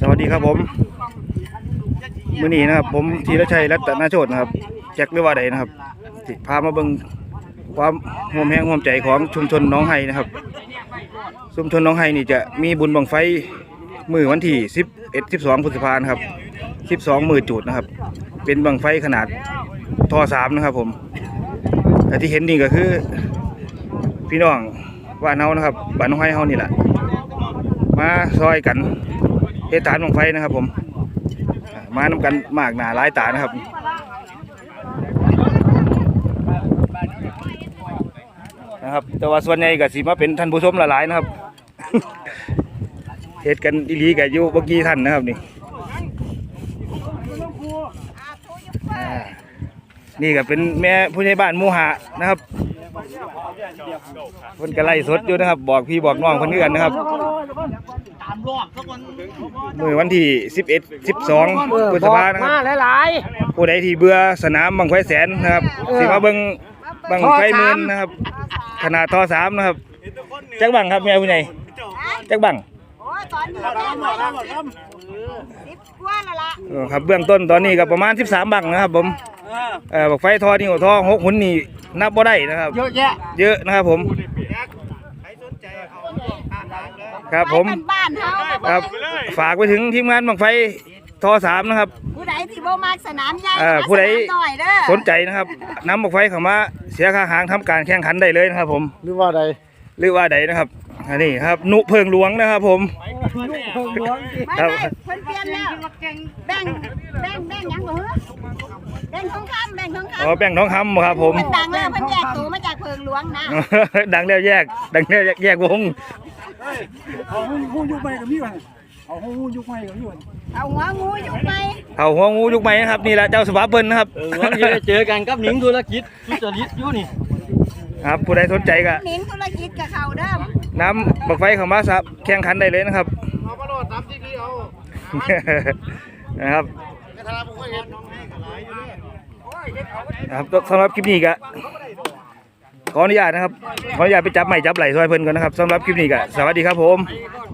สวัสดีครับผมมือนี้นะครับ ผมธีรชัยรัตนโชตนะครับแจ็คหรือว่าใดนะครับพามาเบิ่งความห่วมแห้งห่วมใจของชุมชนน้องไห้นะครับ ชุมชนน้องไห้นี่จะมีบุญบังไฟมือวันที่11 12พฤษภาคมครับ12มือจุดนะครับ เป็นบังไฟขนาดท่อสามนะครับ ผมแต่ที่เห็นนี่ก็คือ พี่น้องว่านเฮานะครับบ้านน้องไห้เฮานี่แหละ มาซอยกันเฮ็ดฐานบังไฟนะครับ ผมอ่ามานำกันมากหนาหลายตานะครับนะครับ แต่ว่าส่วนใหญ่ก็สิมาเป็นท่านผู้ชมหลายๆนะครับเฮ็ดกันอีลีกับอยู่บ่กี่ท่านนะครับนี่นี่ก็เป็นแม่ผู้ใหญ่บ้านมูหานะครับ เพิ่นก็ไล่สดอยู่นะครับ บอกพี่บอกน้องเพิ่นคือกันนะครับมื่อวันที่ 11 12พฤษภาคมนะครับมาหลายผู้ใดที่เบื่อสนามบังไฟแสนนะครับสิมาเบิ่งบังไฟหมื่นนะครับ ขนาดทอสามนะครับจักบังครับแม่ผู้ใหญ่จักบังโอ้ยตอนนี้ได้หมดแล้วสิบกว่าแล้วล่ะเออครับเบื้องต้นตอนนี้ก็ประมาณ 13 บังนะครับผมเออบังไฟทอนี่หัวทอหกหุ่นนี่ นับบ่ได้นะครับ เยอะแยะเยอะนะครับผมครับผมไปบ้านๆเฮาครับฝากไปถึงทีมงานบังไฟทอสามนะครับ ผู้ใดที่บ่มักสนามใหญ่เออผู้ใดสนามน้อยเด้อสนใจนะครับนำบักไฟเข้ามาเสียค่าหางทำการแข่งขันได้เลยนะครับ ผมหรือว่าใดหรือว่าใดนะครับ อันนี้ครับนุเพิงหลวงนะครับผมเพิ่งหลวงไม่ครับไม่เพิ่นเปลี่ยนแล้วแบ่งแบ่งแบ่งหยังบ่เหรอแบ่งทองคำแบ่งทองคำอ๋อแป้งน้องคำครับผมมันดังแล้วเพิ่นแยกตัวมาจากเพิงหลวงนะดังแล้วแยก ดังแล้วแยกแยกวง เอาหูยุกใหม่กับพี่วันเอาหูยุกใหม่กับพี่วันเอาหัวงูอยู่ไปเอาหัวงูยุกใหม่นะครับนี่แหละเจ้าสวาเปิ้ลนะครับ เออวันนี้ได้เจอกันกับหนิงธุรกิจทุจริตอยู่นี่ครับผู้ใดสนใจก็หนิงธุรกิจกับเขาเด้อ นำบักไฟเข้ามาสับแข่งขันได้เลยนะครับเอามาโลดตามที่พี่เอานะครับครับสำหรับคลิปนี้ก็ขออนุญาตนะครับขออนุญาตไปจับใหม่จับไหลซอยเพิ่นก่อนนะครับสำหรับคลิปนี้ก็สวัสดีครับผมไ